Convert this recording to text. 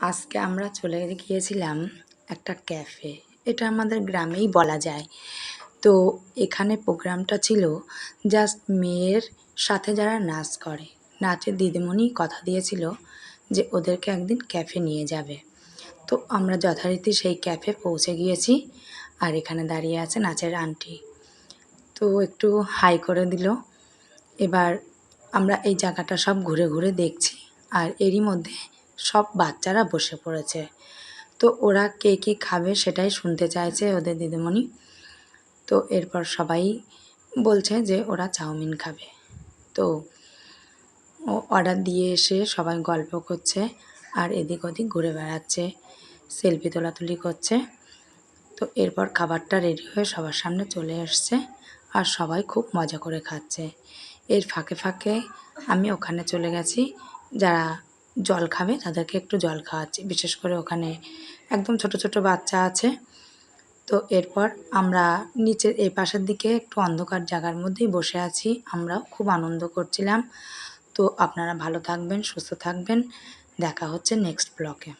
আজকে আমরা চলে গিয়েছিলাম একটা ক্যাফে। এটা আমাদের গ্রামেই বলা যায়। তো এখানে প্রোগ্রামটা ছিল জাস্ট মেয়ের সাথে যারা নাচ করে। নাচের দিদিমণি কথা দিয়েছিল যে ওদেরকে একদিন ক্যাফে নিয়ে যাবে। তো আমরা যথারীতি সেই ক্যাফে পৌঁছে গিয়েছি আর এখানে দাঁড়িয়ে আছে নাচের আন্টি। তো একটু হাই করে দিল। এবার আমরা এই জায়গাটা সব ঘুরে ঘুরে দেখছি আর এরই মধ্যে সব বাচ্চারা বসে পড়েছে। তো ওরা কে কী খাবে সেটাই শুনতে চাইছে ওদের দিদিমণি। তো এরপর সবাই বলছে যে ওরা চাউমিন খাবে। তো ও অর্ডার দিয়ে এসে সবাই গল্প করছে আর এদিক ওদিক ঘুরে বেড়াচ্ছে সেলফি তোলাতুলি করছে। তো এরপর খাবারটা রেডি হয়ে সবার সামনে চলে আসছে আর সবাই খুব মজা করে খাচ্ছে। এর ফাঁকে ফাঁকে আমি ওখানে চলে গেছি, যারা জল খাবে, তাদেরকে একটু জল খাওয়াচ্ছি। বিশেষ করে ওখানে একদম ছোট ছোট বাচ্চা আছে। তো এরপর আমরা নিচের, এই পাশের দিকে একটু অন্ধকার জায়গার মধ্যেই বসে আছি। আমরা খুব আনন্দ করছিলাম। তো আপনারা ভালো থাকবেন, সুস্থ থাকবেন। দেখা হচ্ছে নেক্সট ব্লকে